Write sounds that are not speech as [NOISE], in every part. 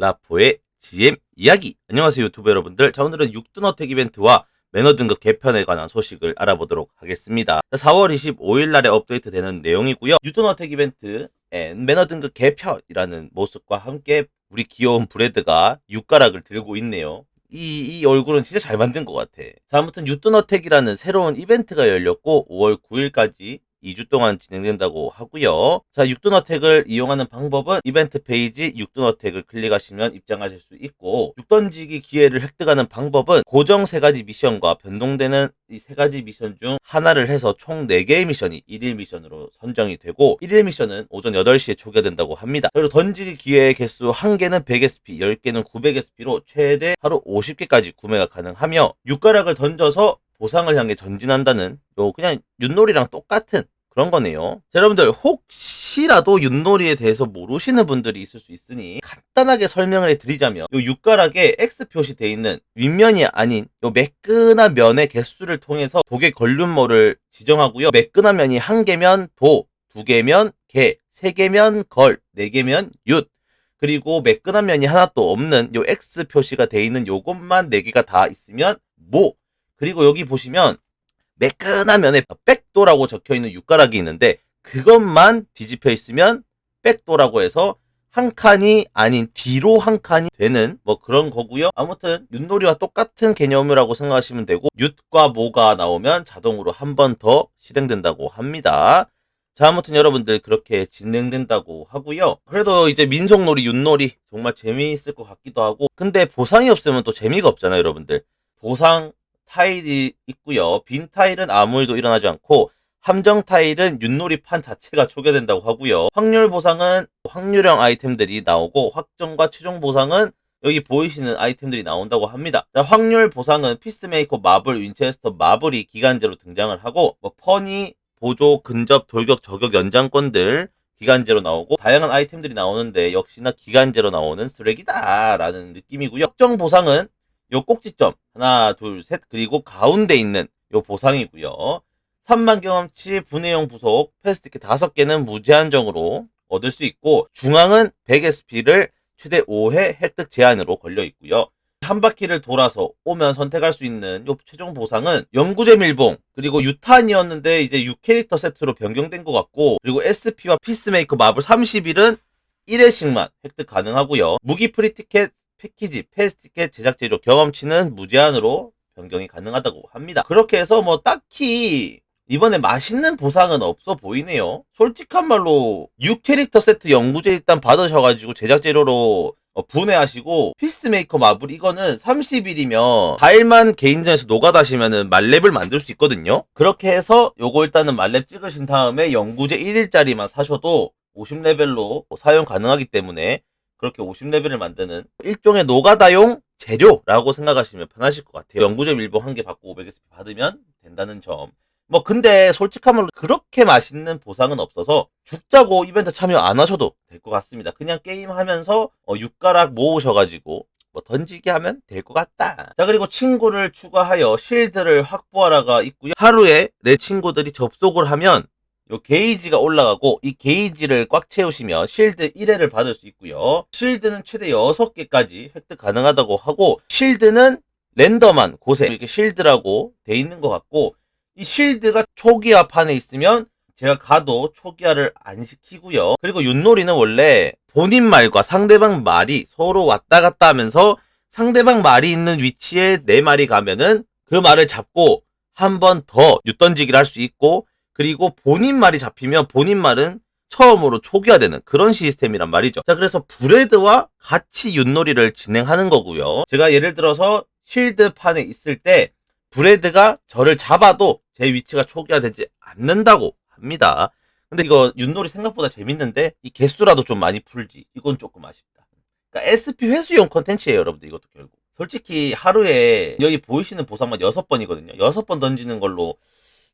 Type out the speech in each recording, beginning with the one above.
라포의 GM 이야기. 안녕하세요 유튜브 여러분들. 자 오늘은 6등 어택 이벤트와 매너 등급 개편에 관한 소식을 알아보도록 하겠습니다. 4월 25일 날에 업데이트되는 내용이고요. 6등 어택 이벤트 앤 매너 등급 개편이라는 모습과 함께 우리 귀여운 브레드가 육가락을 들고 있네요. 이, 이 얼굴은 진짜 잘 만든 것 같아. 자, 아무튼 유턴 어택이라는 새로운 이벤트가 열렸고, 5월 9일까지 2주 동안 진행된다고 하고요. 자, 육든 어택을 이용하는 방법은 이벤트 페이지 육든 어택을 클릭하시면 입장하실 수 있고 육던지기 기회를 획득하는 방법은 고정 세 가지 미션과 변동되는 이세 가지 미션 중 하나를 해서 총 4개의 미션이 1일 미션으로 선정이 되고 1일 미션은 오전 8시에 초기화된다고 합니다. 그리고 던지기 기회의 개수 1개는 100SP, 10개는 900SP로 최대 하루 50개까지 구매가 가능하며 육가락을 던져서 보상을 향해 전진한다는 요 그냥 윷놀이랑 똑같은 그런 거네요. 자, 여러분들 혹시라도 윷놀이에 대해서 모르시는 분들이 있을 수 있으니 간단하게 설명을 해드리자면 요 육가락에 X 표시되어 있는 윗면이 아닌 요 매끈한 면의 개수를 통해서 독의 걸륜모를 지정하고요. 매끈한 면이 한 개면 도, 두 개면 개, 세 개면 걸, 네 개면 윷. 그리고 매끈한 면이 하나 도 없는 요 X 표시가 되어 있는 요것만 네 개가 다 있으면 모. 그리고 여기 보시면 매끈한 면에 백도라고 적혀 있는 육가락이 있는데 그것만 뒤집혀 있으면 백도라고 해서 한 칸이 아닌 뒤로 한 칸이 되는 뭐 그런 거고요. 아무튼 윷놀이와 똑같은 개념이라고 생각하시면 되고 윷과 모가 나오면 자동으로 한 번 더 실행된다고 합니다. 자, 아무튼 여러분들 그렇게 진행된다고 하고요. 그래도 이제 민속놀이, 윷놀이 정말 재미있을 것 같기도 하고 근데 보상이 없으면 또 재미가 없잖아요, 여러분들. 보상 타일이 있고요. 빈 타일은 아무 일도 일어나지 않고 함정 타일은 윷놀이 판 자체가 초기화된다고 하고요. 확률 보상은 확률형 아이템들이 나오고 확정과 최종 보상은 여기 보이시는 아이템들이 나온다고 합니다. 자, 확률 보상은 피스메이커 마블, 윈체스터 마블이 기간제로 등장을 하고 뭐 퍼니, 보조, 근접, 돌격, 저격 연장권들 기간제로 나오고 다양한 아이템들이 나오는데 역시나 기간제로 나오는 쓰레기다라는 느낌이고요. 확정 보상은 요 꼭지점 하나 둘 셋 그리고 가운데 있는 요 보상이고요. 3만 경험치 분해용 부속 패스티켓 5개는 무제한정으로 얻을 수 있고 중앙은 100SP를 최대 5회 획득 제한으로 걸려 있고요. 한 바퀴를 돌아서 오면 선택할 수 있는 요 최종 보상은 영구제 밀봉 그리고 유탄이었는데 이제 6캐릭터 세트로 변경된 것 같고 그리고 SP와 피스메이커 마블 30일은 1회씩만 획득 가능하고요. 무기 프리 티켓 패키지, 패스티켓 제작 재료, 경험치는 무제한으로 변경이 가능하다고 합니다. 그렇게 해서 뭐 딱히 이번에 맛있는 보상은 없어 보이네요. 솔직한 말로 6캐릭터 세트 연구제 일단 받으셔가지고 제작 재료로 어, 분해하시고 피스메이커 마블 이거는 30일이면 4일만 개인전에서 노가다시면은 말렙을 만들 수 있거든요. 그렇게 해서 요거 일단은 말렙 찍으신 다음에 연구제 1일짜리만 사셔도 50레벨로 사용 가능하기 때문에 그렇게 50레벨을 만드는 일종의 노가다용 재료라고 생각하시면 편하실 것 같아요. 연구제 밀봉 한개 받고 500SP 받으면 된다는 점. 뭐 근데 솔직한 말로 그렇게 맛있는 보상은 없어서 죽자고 이벤트 참여 안 하셔도 될 것 같습니다. 그냥 게임 하면서 어, 육가락 모으셔가지고 뭐 던지게 하면 될 것 같다. 자 그리고 친구를 추가하여 실드를 확보하라가 있고요. 하루에 내 친구들이 접속을 하면 요 게이지가 올라가고 이 게이지를 꽉 채우시면 실드 1회를 받을 수 있고요. 실드는 최대 6개까지 획득 가능하다고 하고 실드는 랜덤한 곳에 이렇게 실드라고 돼 있는 것 같고 이 실드가 초기화판에 있으면 제가 가도 초기화를 안 시키고요. 그리고 윷놀이는 원래 본인 말과 상대방 말이 서로 왔다 갔다 하면서 상대방 말이 있는 위치에 내 말이 가면은 그 말을 잡고 한 번 더 윷 던지기를 할 수 있고 그리고 본인 말이 잡히면 본인 말은 처음으로 초기화되는 그런 시스템이란 말이죠. 자, 그래서 브레드와 같이 윷놀이를 진행하는 거고요. 제가 예를 들어서 실드판에 있을 때 브레드가 저를 잡아도 제 위치가 초기화되지 않는다고 합니다. 근데 이거 윷놀이 생각보다 재밌는데 이 개수라도 좀 많이 풀지. 이건 조금 아쉽다. 그러니까 SP 회수용 컨텐츠예요, 여러분들. 이것도 결국. 솔직히 하루에 여기 보이시는 보상만 6번이거든요. 6번 던지는 걸로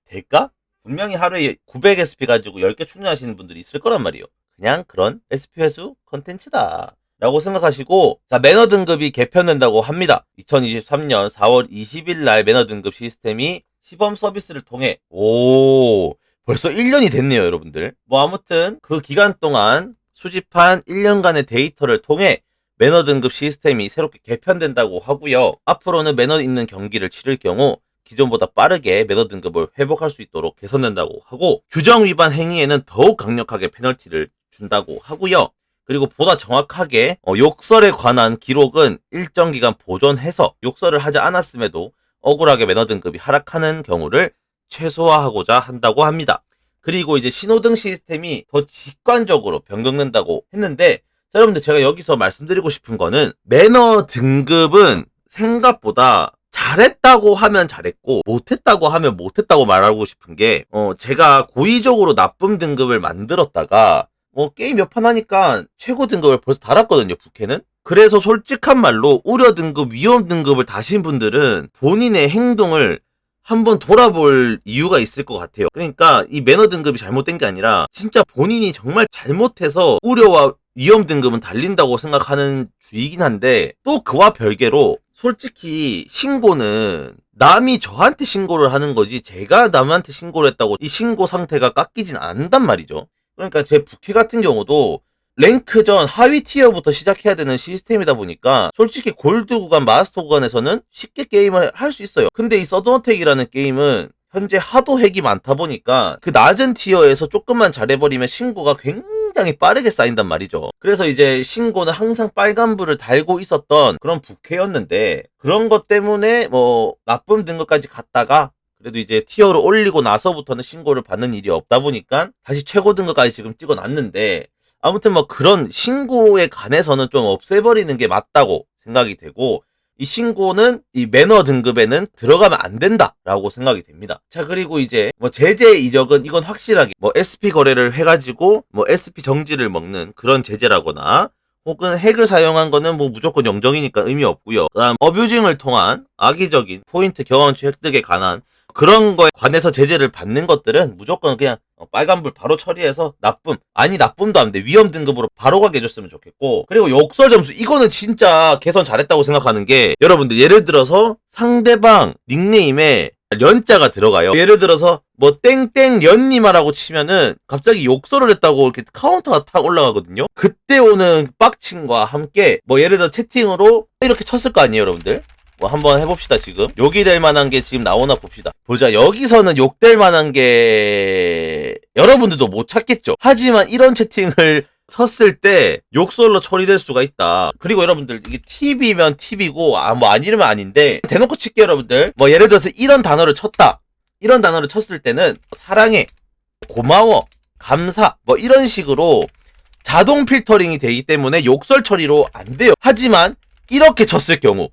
될까? 분명히 하루에 900SP 가지고 10개 충전하시는 분들이 있을 거란 말이에요. 그냥 그런 SP 회수 컨텐츠다. 라고 생각하시고 자 매너 등급이 개편된다고 합니다. 2023년 4월 20일 날 매너 등급 시스템이 시범 서비스를 통해 오 벌써 1년이 됐네요 여러분들. 뭐 아무튼 그 기간 동안 수집한 1년간의 데이터를 통해 매너 등급 시스템이 새롭게 개편된다고 하고요. 앞으로는 매너 있는 경기를 치를 경우 기존보다 빠르게 매너 등급을 회복할 수 있도록 개선된다고 하고 규정 위반 행위에는 더욱 강력하게 페널티를 준다고 하고요. 그리고 보다 정확하게 어, 욕설에 관한 기록은 일정 기간 보존해서 욕설을 하지 않았음에도 억울하게 매너 등급이 하락하는 경우를 최소화하고자 한다고 합니다. 그리고 이제 신호등 시스템이 더 직관적으로 변경된다고 했는데 자, 여러분들 제가 여기서 말씀드리고 싶은 거는 매너 등급은 생각보다 잘했다고 하면 잘했고 못했다고 하면 못했다고 말하고 싶은 게 어, 제가 고의적으로 나쁨 등급을 만들었다가 뭐 게임 몇 판 하니까 최고 등급을 벌써 달았거든요 부캐는 그래서 솔직한 말로 우려 등급 위험 등급을 다신 분들은 본인의 행동을 한번 돌아볼 이유가 있을 것 같아요. 그러니까 이 매너 등급이 잘못된 게 아니라 진짜 본인이 정말 잘못해서 우려와 위험 등급은 달린다고 생각하는 주의긴 한데 또 그와 별개로 솔직히 신고는 남이 저한테 신고를 하는 거지 제가 남한테 신고를 했다고 이 신고 상태가 깎이진 않는단 말이죠. 그러니까 제 부캐 같은 경우도 랭크전 하위 티어부터 시작해야 되는 시스템이다 보니까 솔직히 골드 구간, 마스터 구간에서는 쉽게 게임을 할 수 있어요. 근데 이 서든어택이라는 게임은 현재 하도 핵이 많다 보니까 그 낮은 티어에서 조금만 잘해버리면 신고가 굉장히 빠르게 쌓인단 말이죠. 그래서 이제 신고는 항상 빨간불을 달고 있었던 그런 부캐였는데 그런 것 때문에 뭐 나쁨 등급까지 갔다가 그래도 이제 티어를 올리고 나서부터는 신고를 받는 일이 없다 보니까 다시 최고 등급까지 지금 찍어놨는데 아무튼 뭐 그런 신고에 관해서는 좀 없애버리는 게 맞다고 생각이 되고 이 신고는 이 매너 등급에는 들어가면 안 된다라고 생각이 됩니다. 자 그리고 이제 뭐 제재 이력은 이건 확실하게 뭐 SP 거래를 해가지고 뭐 SP 정지를 먹는 그런 제재라거나 혹은 핵을 사용한 거는 뭐 무조건 영정이니까 의미 없고요. 그다음 어뷰징을 통한 악의적인 포인트 경험치 획득에 관한 그런 거에 관해서 제재를 받는 것들은 무조건 그냥 어, 빨간불 바로 처리해서 나쁨 아니 나쁨도 안 돼. 위험 등급으로 바로 가게 해줬으면 좋겠고. 그리고 욕설 점수 이거는 진짜 개선 잘했다고 생각하는 게 여러분들 예를 들어서 상대방 닉네임에 연자가 들어가요. 예를 들어서 뭐 땡땡 연님아라고 치면은 갑자기 욕설을 했다고 이렇게 카운터가 탁 올라가거든요. 그때 오는 빡침과 함께 뭐 예를 들어 채팅으로 이렇게 쳤을 거 아니에요 여러분들 뭐 한번 해봅시다 지금. 욕이 될 만한 게 지금 나오나 봅시다. 보자 여기서는 욕 될 만한 게 여러분들도 못 찾겠죠? 하지만 이런 채팅을 쳤을 때 욕설로 처리될 수가 있다. 그리고 여러분들 이게 팁이면 팁이고 아 뭐 아니면 아닌데 대놓고 칠게요 여러분들. 뭐 예를 들어서 이런 단어를 쳤다. 이런 단어를 쳤을 때는 사랑해 고마워 감사 뭐 이런 식으로 자동 필터링이 되기 때문에 욕설 처리로 안 돼요. 하지만 이렇게 쳤을 경우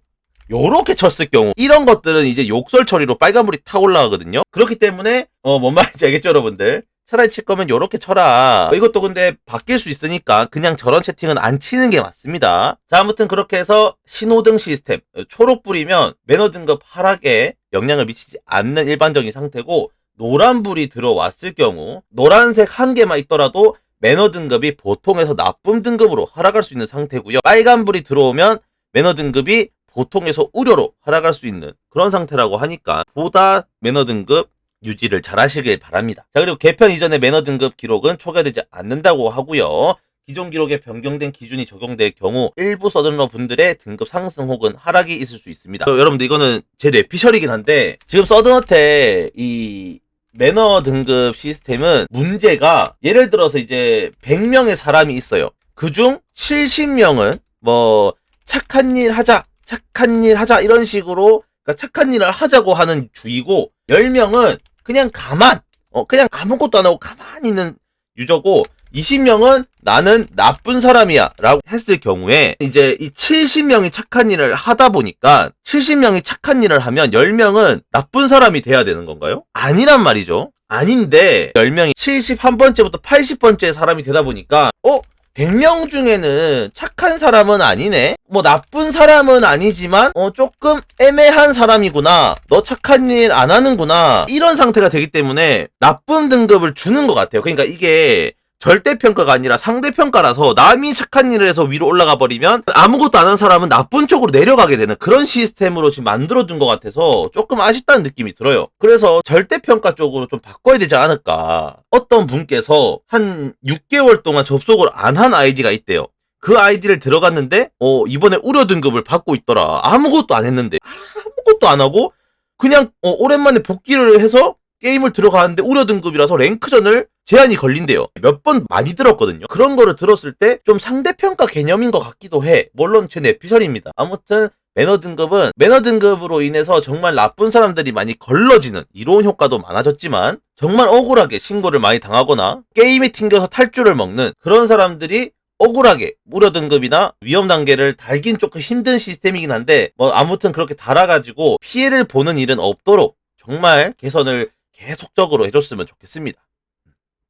요렇게 쳤을 경우 이런 것들은 이제 욕설 처리로 빨간불이 탁 올라가거든요. 그렇기 때문에 어 뭔 말인지 알겠죠, 여러분들? 차라리 칠 거면 요렇게 쳐라. 어, 이것도 근데 바뀔 수 있으니까 그냥 저런 채팅은 안 치는 게 맞습니다. 자, 아무튼 그렇게 해서 신호등 시스템 어, 초록불이면 매너 등급 하락에 영향을 미치지 않는 일반적인 상태고 노란불이 들어왔을 경우 노란색 한 개만 있더라도 매너 등급이 보통에서 나쁨 등급으로 하락할 수 있는 상태고요. 빨간불이 들어오면 매너 등급이 보통에서 우려로 하락할 수 있는 그런 상태라고 하니까 보다 매너 등급 유지를 잘 하시길 바랍니다. 자, 그리고 개편 이전의 매너 등급 기록은 초기화되지 않는다고 하고요. 기존 기록에 변경된 기준이 적용될 경우 일부 서든러 분들의 등급 상승 혹은 하락이 있을 수 있습니다. 어, 여러분들 이거는 제 뇌피셜이긴 한데 지금 서든어택 이 매너 등급 시스템은 문제가 예를 들어서 이제 100명의 사람이 있어요. 그중 70명은 뭐 착한 일 하자 착한 일 하자 이런 식으로 그러니까 착한 일을 하자고 하는 주의고 10명은 그냥 가만 어 그냥 아무것도 안 하고 가만히 있는 유저고 20명은 나는 나쁜 사람이야 라고 했을 경우에 이제 이 70명이 착한 일을 하다 보니까 70명이 착한 일을 하면 10명은 나쁜 사람이 돼야 되는 건가요? 아니란 말이죠. 아닌데 10명이 71번째부터 80번째 사람이 되다 보니까 어? 100명 중에는 착한 사람은 아니네? 뭐 나쁜 사람은 아니지만 어 조금 애매한 사람이구나. 너 착한 일 안 하는구나. 이런 상태가 되기 때문에 나쁨 등급을 주는 것 같아요. 그러니까 이게 절대평가가 아니라 상대평가라서 남이 착한 일을 해서 위로 올라가 버리면 아무것도 안 한 사람은 나쁜 쪽으로 내려가게 되는 그런 시스템으로 지금 만들어둔 것 같아서 조금 아쉽다는 느낌이 들어요. 그래서 절대평가 쪽으로 좀 바꿔야 되지 않을까. 어떤 분께서 한 6개월 동안 접속을 안 한 아이디가 있대요. 그 아이디를 들어갔는데 어 이번에 우려 등급을 받고 있더라 아무것도 안 했는데 아무것도 안 하고 그냥 어, 오랜만에 복귀를 해서 게임을 들어가는데 우려 등급이라서 랭크전을 제한이 걸린대요. 몇 번 많이 들었거든요. 그런 거를 들었을 때 좀 상대평가 개념인 것 같기도 해. 물론 제 내피셜입니다. 아무튼 매너 등급은 매너 등급으로 인해서 정말 나쁜 사람들이 많이 걸러지는 이로운 효과도 많아졌지만 정말 억울하게 신고를 많이 당하거나 게임에 튕겨서 탈주를 먹는 그런 사람들이 억울하게 무료 등급이나 위험 단계를 달긴 조금 힘든 시스템이긴 한데 뭐 아무튼 그렇게 달아가지고 피해를 보는 일은 없도록 정말 개선을 계속적으로 해줬으면 좋겠습니다.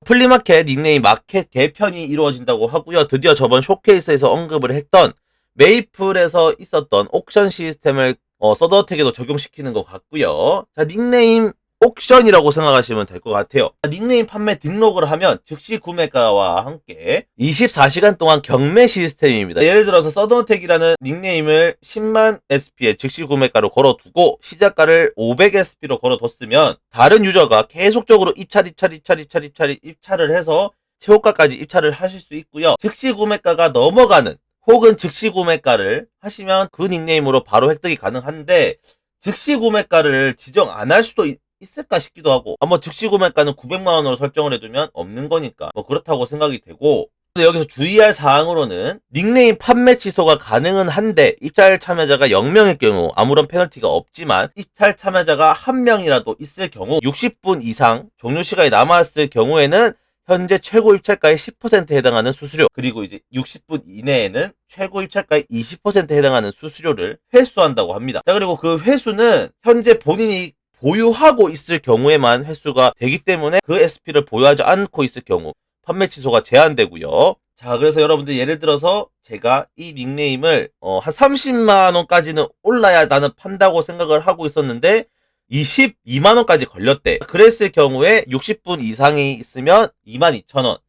플리마켓 닉네임 마켓 개편이 이루어진다고 하고요. 드디어 저번 쇼케이스에서 언급을 했던 메이플에서 있었던 옥션 시스템을 어, 서드어택에도 적용시키는 것 같고요. 자, 닉네임 옥션이라고 생각하시면 될 것 같아요. 닉네임 판매 등록을 하면 즉시 구매가와 함께 24시간 동안 경매 시스템입니다. 예를 들어서 서든어택이라는 닉네임을 10만 SP에 즉시 구매가로 걸어두고 시작가를 500 SP로 걸어뒀으면 다른 유저가 계속적으로 입찰, 입찰, 입찰, 입찰, 입찰, 입찰을 해서 최고가까지 입찰을 하실 수 있고요. 즉시 구매가가 넘어가는 혹은 즉시 구매가를 하시면 그 닉네임으로 바로 획득이 가능한데 즉시 구매가를 지정 안 할 수도 있, 있을까 싶기도 하고 아마 즉시 구매가는 900만 원으로 설정을 해두면 없는 거니까 뭐 그렇다고 생각이 되고 여기서 주의할 사항으로는 닉네임 판매 취소가 가능은 한데 입찰 참여자가 0명일 경우 아무런 페널티가 없지만 입찰 참여자가 1명이라도 있을 경우 60분 이상 종료 시간이 남았을 경우에는 현재 최고 입찰가의 10%에 해당하는 수수료 그리고 이제 60분 이내에는 최고 입찰가의 20%에 해당하는 수수료를 회수한다고 합니다. 자 그리고 그 회수는 현재 본인이 보유하고 있을 경우에만 회수가 되기 때문에 그 SP를 보유하지 않고 있을 경우 판매 취소가 제한되고요. 자, 그래서 여러분들 예를 들어서 제가 이 닉네임을 어, 한 30만 원까지는 올라야 나는 판다고 생각을 하고 있었는데 22만 원까지 걸렸대. 그랬을 경우에 60분 이상이 있으면 22,000원.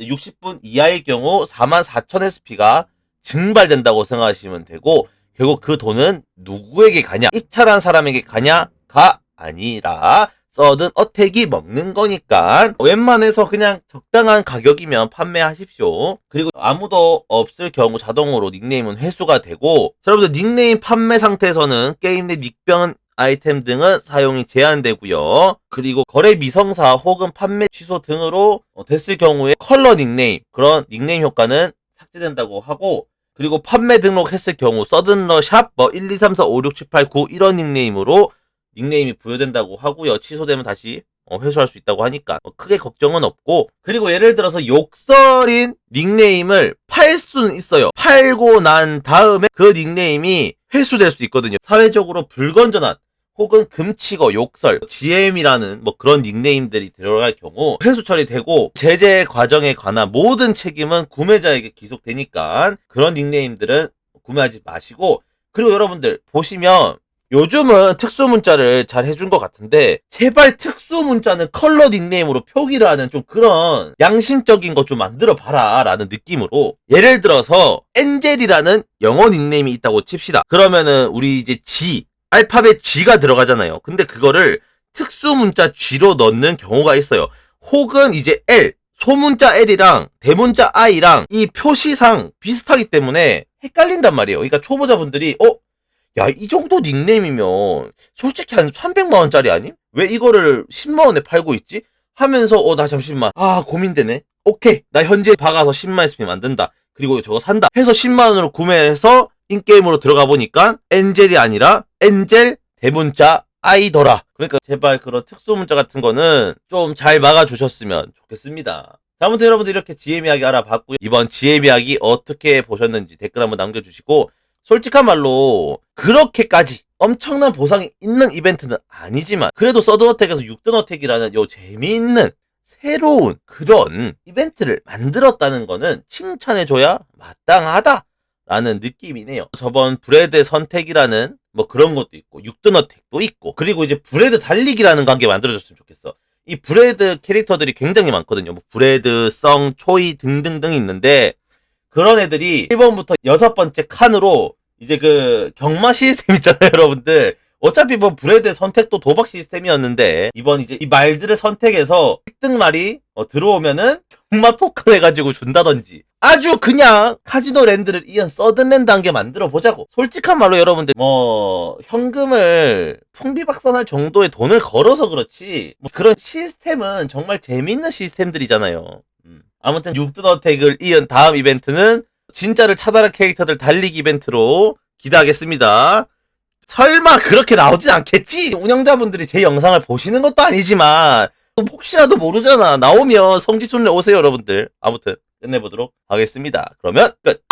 60분 이하일 경우 44,000 SP가 증발된다고 생각하시면 되고 결국 그 돈은 누구에게 가냐? 입찰한 사람에게 가냐가 아니라 써든 어택이 먹는 거니까 웬만해서 그냥 적당한 가격이면 판매하십시오. 그리고 아무도 없을 경우 자동으로 닉네임은 회수가 되고 자, 여러분들 닉네임 판매 상태에서는 게임 내 닉병 아이템 등은 사용이 제한되고요. 그리고 거래 미성사 혹은 판매 취소 등으로 어, 됐을 경우에 컬러 닉네임 그런 닉네임 효과는 삭제된다고 하고 그리고 판매 등록했을 경우 서든러 샵 뭐 1, 2, 3, 4, 5, 6, 7, 8, 9 이런 닉네임으로 닉네임이 부여된다고 하고요. 취소되면 다시 어, 회수할 수 있다고 하니까 어, 크게 걱정은 없고 그리고 예를 들어서 욕설인 닉네임을 팔 수는 있어요. 팔고 난 다음에 그 닉네임이 회수될 수 있거든요. 사회적으로 불건전한 혹은 금치거, 욕설, GM이라는 뭐 그런 닉네임들이 들어갈 경우 회수 처리되고 제재 과정에 관한 모든 책임은 구매자에게 기속되니까 그런 닉네임들은 구매하지 마시고 그리고 여러분들 보시면 요즘은 특수 문자를 잘 해준 것 같은데 제발 특수 문자는 컬러 닉네임으로 표기를 하는 좀 그런 양심적인 것 좀 만들어 봐라 라는 느낌으로 예를 들어서 엔젤이라는 영어 닉네임이 있다고 칩시다. 그러면은 우리 이제 G 알파벳 G가 들어가잖아요. 근데 그거를 특수 문자 G로 넣는 경우가 있어요. 혹은 이제 L 소문자 L이랑 대문자 I랑 이 표시상 비슷하기 때문에 헷갈린단 말이에요. 그러니까 초보자분들이 어 야, 이 정도 닉네임이면 솔직히 한 300만 원짜리 아님? 왜 이거를 10만 원에 팔고 있지? 하면서 어 나 잠시만 아 고민되네. 오케이 나 현재 박아서 10만 SP 만든다. 그리고 저거 산다. 해서 10만 원으로 구매해서 인게임으로 들어가 보니까 엔젤이 아니라 엔젤 대문자 아이더라. 그러니까 제발 그런 특수 문자 같은 거는 좀 잘 막아주셨으면 좋겠습니다. 자, 아무튼 여러분들 이렇게 GM 이야기 알아봤고요. 이번 GM 이야기 어떻게 보셨는지 댓글 한번 남겨주시고 솔직한 말로 그렇게까지 엄청난 보상이 있는 이벤트는 아니지만 그래도 서드 어택에서 6등 어택이라는 요 재미있는 새로운 그런 이벤트를 만들었다는 거는 칭찬해줘야 마땅하다 라는 느낌이네요. 저번 브레드 선택이라는 뭐 그런 것도 있고 6등 어택도 있고 그리고 이제 브레드 달리기라는 관계 만들어줬으면 좋겠어. 이 브레드 캐릭터들이 굉장히 많거든요. 뭐 브레드, 성, 초이 등등등 있는데 그런 애들이 1번부터 여섯 번째 칸으로 이제 그 경마 시스템 있잖아요, [LAUGHS] 여러분들. 어차피 뭐 브레드의 선택도 도박 시스템이었는데 이번 이제 이 말들을 선택해서 1등 말이 어, 들어오면은 경마 토큰 해가지고 준다든지 아주 그냥 카지노 랜드를 이은 서든랜드 한 개 만들어 보자고 솔직한 말로 여러분들 뭐 현금을 풍비박산할 정도의 돈을 걸어서 그렇지 뭐 그런 시스템은 정말 재밌는 시스템들이잖아요 음. 아무튼 6등 어택을 이은 다음 이벤트는 진짜를 차단한 캐릭터들 달리기 이벤트로 기대하겠습니다 설마 그렇게 나오진 않겠지? 운영자분들이 제 영상을 보시는 것도 아니지만 혹시라도 모르잖아. 나오면 성지순례 오세요, 여러분들. 아무튼 끝내보도록 하겠습니다. 그러면 끝!